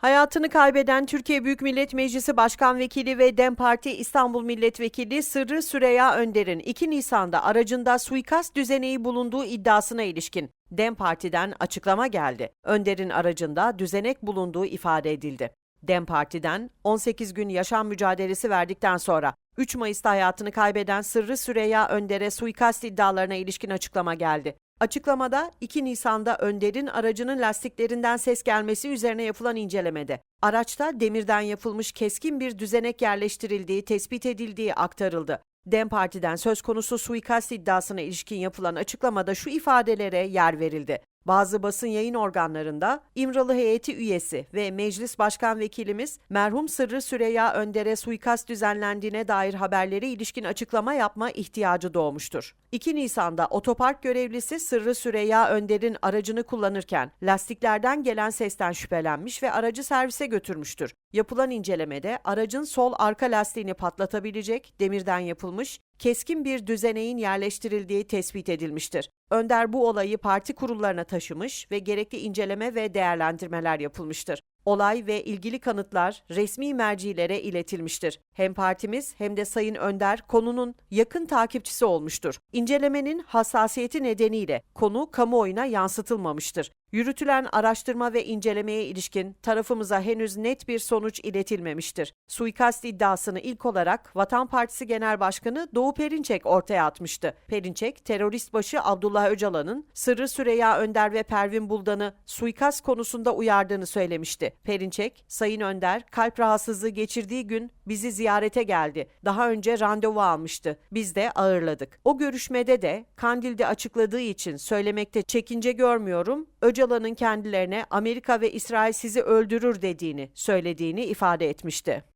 Hayatını kaybeden Türkiye Büyük Millet Meclisi Başkan Vekili ve DEM Parti İstanbul Milletvekili Sırrı Süreyya Önder'in 2 Nisan'da aracında suikast düzeneği bulunduğu iddiasına ilişkin DEM Parti'den açıklama geldi. Önder'in aracında düzenek bulunduğu ifade edildi. DEM Parti'den 18 gün yaşam mücadelesi verdikten sonra 3 Mayıs'ta hayatını kaybeden Sırrı Süreyya Önder'e suikast iddialarına ilişkin açıklama geldi. Açıklamada 2 Nisan'da Önder'in aracının lastiklerinden ses gelmesi üzerine yapılan incelemede araçta demirden yapılmış keskin bir düzenek yerleştirildiği tespit edildiği aktarıldı. DEM Parti'den söz konusu suikast iddiasına ilişkin yapılan açıklamada şu ifadelere yer verildi. Bazı basın yayın organlarında İmralı heyeti üyesi ve meclis başkan vekilimiz merhum Sırrı Süreyya Önder'e suikast düzenlendiğine dair haberlere ilişkin açıklama yapma ihtiyacı doğmuştur. 2 Nisan'da otopark görevlisi Sırrı Süreyya Önder'in aracını kullanırken lastiklerden gelen sesten şüphelenmiş ve aracı servise götürmüştür. Yapılan incelemede aracın sol arka lastiğini patlatabilecek demirden yapılmış keskin bir düzeneğin yerleştirildiği tespit edilmiştir. Önder bu olayı parti kurullarına taşımış ve gerekli inceleme ve değerlendirmeler yapılmıştır. Olay ve ilgili kanıtlar resmi mercilere iletilmiştir. Hem partimiz hem de Sayın Önder konunun yakın takipçisi olmuştur. İncelemenin hassasiyeti nedeniyle konu kamuoyuna yansıtılmamıştır. Yürütülen araştırma ve incelemeye ilişkin tarafımıza henüz net bir sonuç iletilmemiştir. Suikast iddiasını ilk olarak Vatan Partisi Genel Başkanı Doğu Perinçek ortaya atmıştı. Perinçek, terörist başı Abdullah Öcalan'ın Sırrı Süreyya Önder ve Pervin Buldan'ı suikast konusunda uyardığını söylemişti. Perinçek, Sayın Önder kalp rahatsızlığı geçirdiği gün bizi ziyarete geldi. Daha önce randevu almıştı. Biz de ağırladık. O görüşmede de Kandil'de açıkladığı için söylemekte çekince görmüyorum. Öcalan'ın kendilerine Amerika ve İsrail sizi öldürür dediğini söylediğini ifade etmişti.